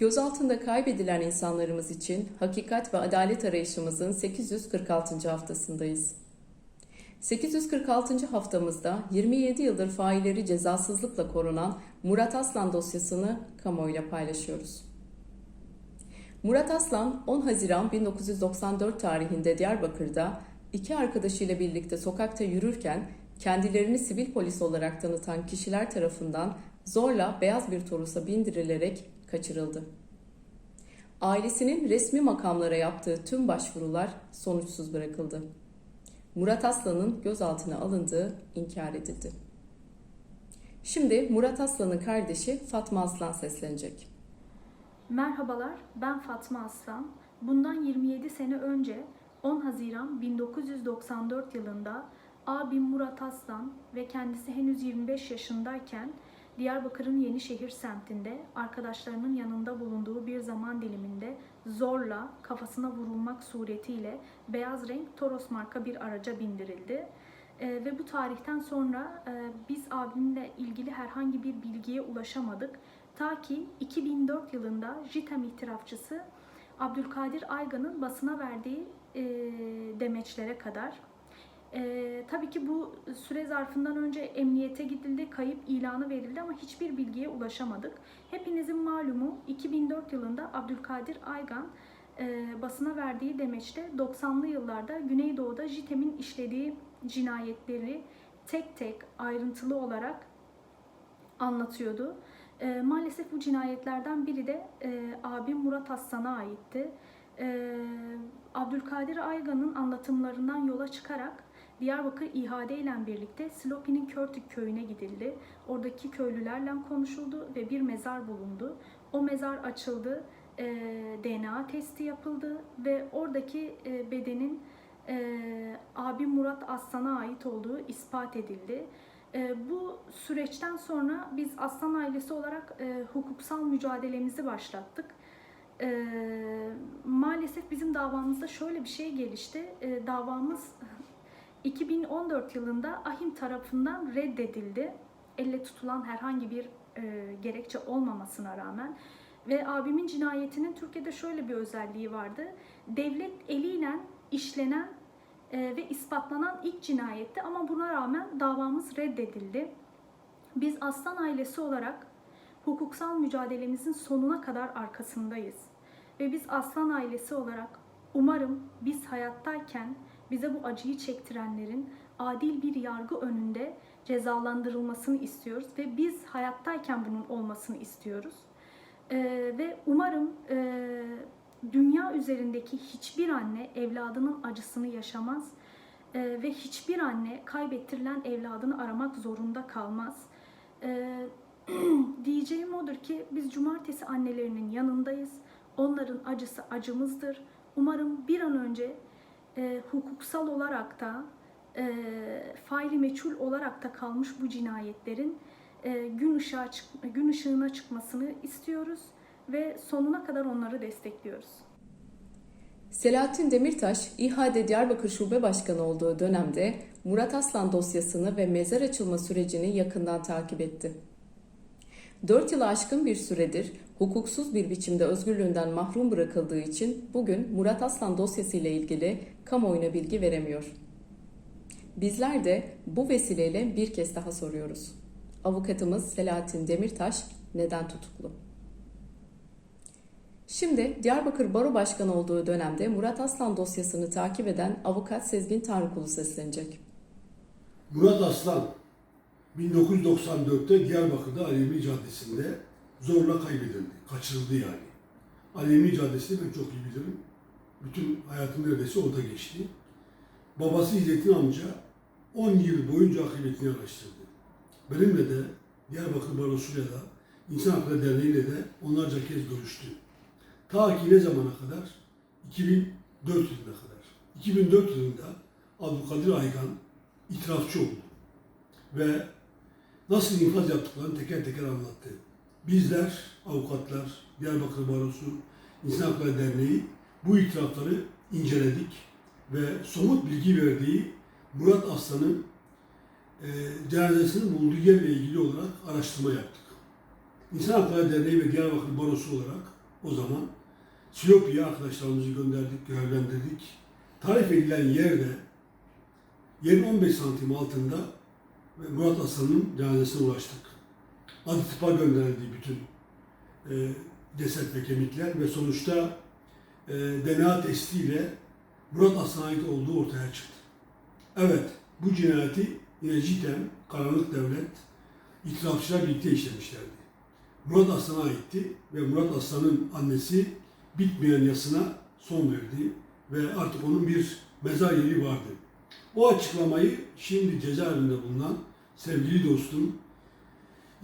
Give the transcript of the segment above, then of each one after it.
Gözaltında kaybedilen insanlarımız için hakikat ve adalet arayışımızın 846. haftasındayız. 846. haftamızda 27 yıldır failleri cezasızlıkla korunan Murat Aslan dosyasını kamuoyuyla paylaşıyoruz. Murat Aslan 10 Haziran 1994 tarihinde Diyarbakır'da iki arkadaşıyla birlikte sokakta yürürken kendilerini sivil polis olarak tanıtan kişiler tarafından zorla beyaz bir torusa bindirilerek kaçırıldı. Ailesinin resmi makamlara yaptığı tüm başvurular sonuçsuz bırakıldı. Murat Aslan'ın gözaltına alındığı inkar edildi. Şimdi Murat Aslan'ın kardeşi Fatma Aslan seslenecek. Merhabalar, ben Fatma Aslan. Bundan 27 sene önce 10 Haziran 1994 yılında abim Murat Aslan ve kendisi henüz 25 yaşındayken Diyarbakır'ın Yenişehir semtinde arkadaşlarının yanında bulunduğu bir zaman diliminde zorla kafasına vurulmak suretiyle beyaz renk Toros marka bir araca bindirildi. Ee, ve bu tarihten sonra e, biz abimle ilgili herhangi bir bilgiye ulaşamadık. Ta ki 2004 yılında JITEM itirafçısı Abdülkadir Aygan'ın basına verdiği e, demeçlere kadar. E, tabii ki bu süre zarfından önce emniyete gidildi, kayıp ilanı verildi ama hiçbir bilgiye ulaşamadık. Hepinizin malumu 2004 yılında Abdülkadir Aygan e, basına verdiği demeçte 90'lı yıllarda Güneydoğu'da JITEM'in işlediği cinayetleri tek tek ayrıntılı olarak anlatıyordu. E, maalesef bu cinayetlerden biri de e, abim Murat Aslan'a aitti. E, Abdülkadir Aygan'ın anlatımlarından yola çıkarak Diyarbakır İHA'de ile birlikte Silopi'nin Körtük köyüne gidildi. Oradaki köylülerle konuşuldu ve bir mezar bulundu. O mezar açıldı, e, DNA testi yapıldı ve oradaki e, bedenin e, abim Murat Aslan'a ait olduğu ispat edildi. E, bu süreçten sonra biz Aslan ailesi olarak e, hukuksal mücadelemizi başlattık. E, maalesef bizim davamızda şöyle bir şey gelişti. E, davamız 2014 yılında AHİM tarafından reddedildi. Elle tutulan herhangi bir e, gerekçe olmamasına rağmen ve abimin cinayetinin Türkiye'de şöyle bir özelliği vardı. Devlet eliyle işlenen e, ve ispatlanan ilk cinayetti ama buna rağmen davamız reddedildi. Biz Aslan ailesi olarak hukuksal mücadelemizin sonuna kadar arkasındayız. Ve biz Aslan ailesi olarak umarım biz hayattayken bize bu acıyı çektirenlerin adil bir yargı önünde cezalandırılmasını istiyoruz ve biz hayattayken bunun olmasını istiyoruz. Ee, ve umarım e, dünya üzerindeki hiçbir anne evladının acısını yaşamaz Ee, ve hiçbir anne kaybettirilen evladını aramak zorunda kalmaz. Ee, diyeceğim odur ki biz cumartesi annelerinin yanındayız. Onların acısı acımızdır. Umarım bir an önce e, hukuksal olarak da e, faili meçhul olarak da kalmış bu cinayetlerin e, gün ışığa çık gün ışığına çıkmasını istiyoruz ve sonuna kadar onları destekliyoruz. Selahattin Demirtaş, İHA'de Diyarbakır Şube Başkanı olduğu dönemde Murat Aslan dosyasını ve mezar açılma sürecini yakından takip etti. 4 yılı aşkın bir süredir hukuksuz bir biçimde özgürlüğünden mahrum bırakıldığı için bugün Murat Aslan dosyasıyla ilgili kamuoyuna bilgi veremiyor. Bizler de bu vesileyle bir kez daha soruyoruz. Avukatımız Selahattin Demirtaş neden tutuklu? Şimdi Diyarbakır Baro Başkanı olduğu dönemde Murat Aslan dosyasını takip eden avukat Sezgin Tanrıkulu seslenecek. Murat Aslan 1994'te Diyarbakır'da Alemi Caddesi'nde zorla kaybedildi. Kaçırıldı yani. Alemi Caddesi'ni ben çok iyi bilirim. Bütün hayatım neredeyse orada geçti. Babası İzzettin amca 10 yıl boyunca akıbetini araştırdı. Benimle de Diyarbakır Barosu'yla da İnsan Hakları Derneği'yle de onlarca kez görüştü. Ta ki ne zamana kadar? 2004 yılına kadar. 2004 yılında Abdülkadir Aygan itirafçı oldu. Ve nasıl infaz yaptıklarını teker teker anlattı. Bizler, avukatlar, Diyarbakır Barosu, İnsan Hakları Derneği bu itirafları inceledik ve somut bilgi verdiği Murat Aslan'ın e, cenazesinin bulunduğu yerle ilgili olarak araştırma yaptık. İnsan Hakları Derneği ve Diyarbakır Barosu olarak o zaman. Silopi'ye arkadaşlarımızı gönderdik, görevlendirdik. Tarif edilen yerde yerin 15 santim altında Murat Aslan'ın cenazesine ulaştık. Adli tıpa gönderildi bütün e, ceset ve kemikler ve sonuçta e, DNA testiyle Murat Aslan'a ait olduğu ortaya çıktı. Evet, bu cinayeti yine cidden karanlık devlet itirafçılar birlikte işlemişlerdi. Murat Aslan'a aitti ve Murat Aslan'ın annesi bitmeyen yasına son verdi ve artık onun bir mezar yeri vardı. O açıklamayı şimdi cezaevinde bulunan sevgili dostum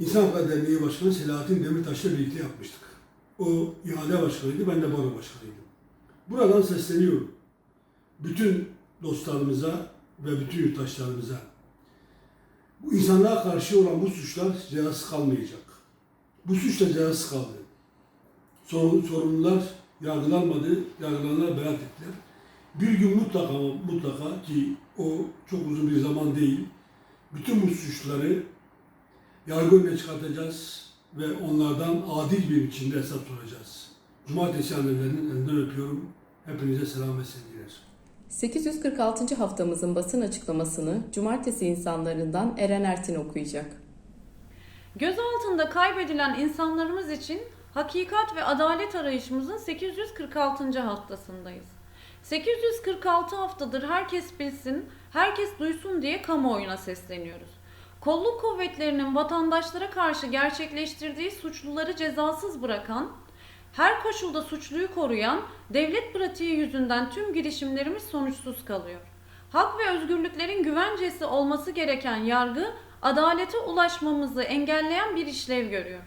İnsan Hakları Derneği Başkanı Selahattin Demirtaş'la birlikte yapmıştık. O ihale başkanıydı, ben de baro başkanıydım. Buradan sesleniyorum. Bütün dostlarımıza ve bütün yurttaşlarımıza. Bu insanlığa karşı olan bu suçlar cezasız kalmayacak. Bu suçla cezasız kaldı. Sorumlular yargılanmadı, yargılananlar beraat ettiler. Bir gün mutlaka mutlaka ki o çok uzun bir zaman değil, bütün bu suçları yargı önüne çıkartacağız ve onlardan adil bir biçimde hesap soracağız. Cumartesi annelerinin elinden öpüyorum. Hepinize selam ve sevgiler. 846. haftamızın basın açıklamasını Cumartesi insanlarından Eren Ertin okuyacak. Gözaltında kaybedilen insanlarımız için hakikat ve adalet arayışımızın 846. haftasındayız. 846 haftadır herkes bilsin, herkes duysun diye kamuoyuna sesleniyoruz. Kolluk kuvvetlerinin vatandaşlara karşı gerçekleştirdiği suçluları cezasız bırakan, her koşulda suçluyu koruyan devlet pratiği yüzünden tüm girişimlerimiz sonuçsuz kalıyor. Hak ve özgürlüklerin güvencesi olması gereken yargı adalete ulaşmamızı engelleyen bir işlev görüyor.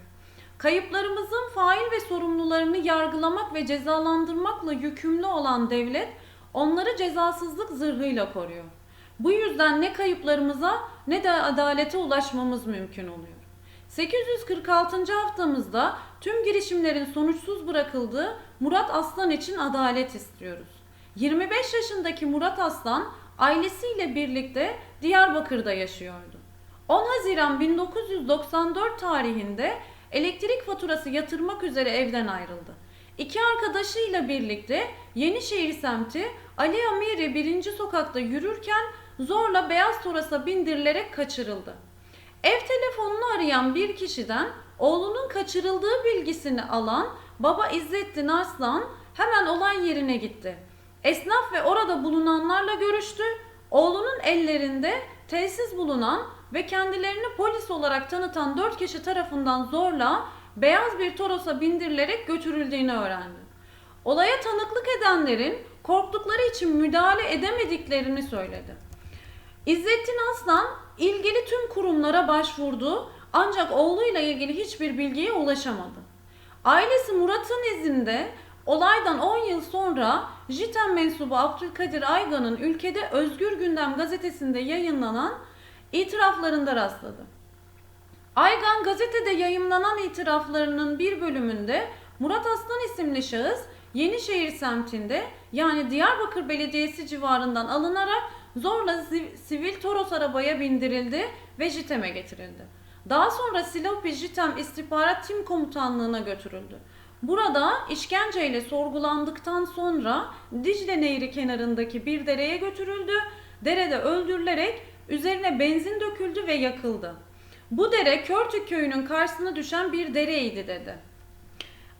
Kayıplarımızın fail ve sorumlularını yargılamak ve cezalandırmakla yükümlü olan devlet onları cezasızlık zırhıyla koruyor. Bu yüzden ne kayıplarımıza ne de adalete ulaşmamız mümkün oluyor. 846. haftamızda tüm girişimlerin sonuçsuz bırakıldığı Murat Aslan için adalet istiyoruz. 25 yaşındaki Murat Aslan ailesiyle birlikte Diyarbakır'da yaşıyordu. 10 Haziran 1994 tarihinde elektrik faturası yatırmak üzere evden ayrıldı. İki arkadaşıyla birlikte Yenişehir semti Ali Amiri 1. sokakta yürürken zorla beyaz Toros'a bindirilerek kaçırıldı. Ev telefonunu arayan bir kişiden oğlunun kaçırıldığı bilgisini alan baba İzzettin Arslan hemen olay yerine gitti. Esnaf ve orada bulunanlarla görüştü. Oğlunun ellerinde telsiz bulunan ve kendilerini polis olarak tanıtan dört kişi tarafından zorla beyaz bir Toros'a bindirilerek götürüldüğünü öğrendi. Olaya tanıklık edenlerin korktukları için müdahale edemediklerini söyledi. İzzettin Aslan ilgili tüm kurumlara başvurdu ancak oğluyla ilgili hiçbir bilgiye ulaşamadı. Ailesi Murat'ın izinde olaydan 10 yıl sonra JITEM mensubu Abdülkadir Aygan'ın ülkede Özgür Gündem gazetesinde yayınlanan itiraflarında rastladı. Aygan gazetede yayımlanan itiraflarının bir bölümünde Murat Aslan isimli şahıs Yenişehir semtinde yani Diyarbakır Belediyesi civarından alınarak zorla sivil Toros arabaya bindirildi ve JITEM'e getirildi. Daha sonra Silopi JITEM İstihbarat Tim Komutanlığı'na götürüldü. Burada işkenceyle sorgulandıktan sonra Dicle Nehri kenarındaki bir dereye götürüldü. Derede öldürülerek üzerine benzin döküldü ve yakıldı. Bu dere Körtük köyünün karşısına düşen bir dereydi dedi.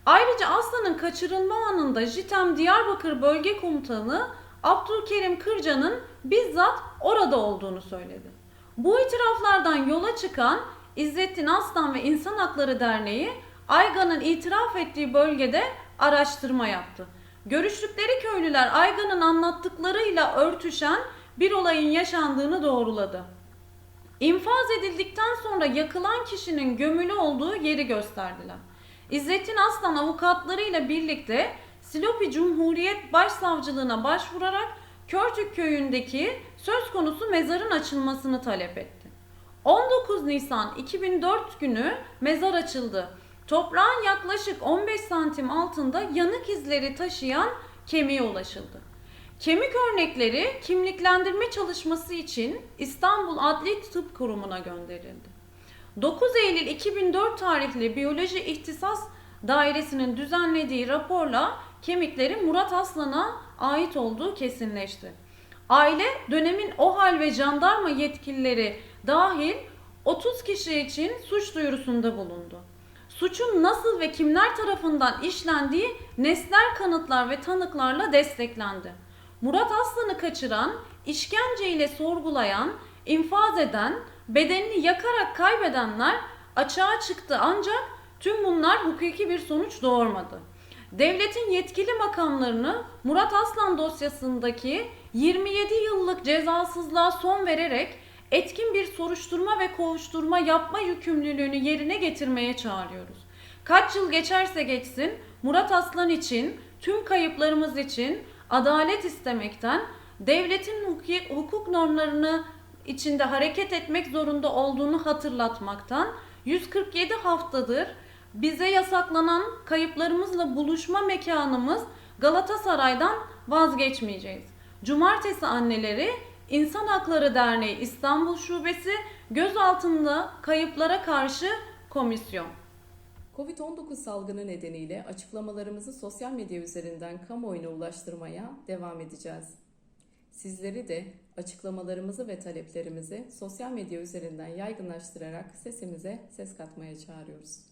Ayrıca Aslan'ın kaçırılma anında JITEM Diyarbakır Bölge Komutanı Abdülkerim Kırca'nın bizzat orada olduğunu söyledi. Bu itiraflardan yola çıkan İzzettin Aslan ve İnsan Hakları Derneği Aygan'ın itiraf ettiği bölgede araştırma yaptı. Görüştükleri köylüler Aygan'ın anlattıklarıyla örtüşen bir olayın yaşandığını doğruladı. İnfaz edildikten sonra yakılan kişinin gömülü olduğu yeri gösterdiler. İzzettin Aslan avukatlarıyla birlikte Silopi Cumhuriyet Başsavcılığına başvurarak Körtük köyündeki söz konusu mezarın açılmasını talep etti. 19 Nisan 2004 günü mezar açıldı. Toprağın yaklaşık 15 santim altında yanık izleri taşıyan kemiğe ulaşıldı. Kemik örnekleri kimliklendirme çalışması için İstanbul Adli Tıp Kurumu'na gönderildi. 9 Eylül 2004 tarihli biyoloji ihtisas Dairesi'nin düzenlediği raporla kemiklerin Murat Aslan'a ait olduğu kesinleşti. Aile dönemin OHAL ve jandarma yetkilileri dahil 30 kişi için suç duyurusunda bulundu. Suçun nasıl ve kimler tarafından işlendiği nesnel kanıtlar ve tanıklarla desteklendi. Murat Aslan'ı kaçıran, işkenceyle sorgulayan, infaz eden, bedenini yakarak kaybedenler açığa çıktı ancak tüm bunlar hukuki bir sonuç doğurmadı. Devletin yetkili makamlarını Murat Aslan dosyasındaki 27 yıllık cezasızlığa son vererek etkin bir soruşturma ve kovuşturma yapma yükümlülüğünü yerine getirmeye çağırıyoruz. Kaç yıl geçerse geçsin Murat Aslan için, tüm kayıplarımız için adalet istemekten, devletin hukuk normlarını içinde hareket etmek zorunda olduğunu hatırlatmaktan 147 haftadır bize yasaklanan kayıplarımızla buluşma mekanımız Galatasaray'dan vazgeçmeyeceğiz. Cumartesi anneleri İnsan Hakları Derneği İstanbul Şubesi gözaltında kayıplara karşı komisyon. Covid-19 salgını nedeniyle açıklamalarımızı sosyal medya üzerinden kamuoyuna ulaştırmaya devam edeceğiz. Sizleri de açıklamalarımızı ve taleplerimizi sosyal medya üzerinden yaygınlaştırarak sesimize ses katmaya çağırıyoruz.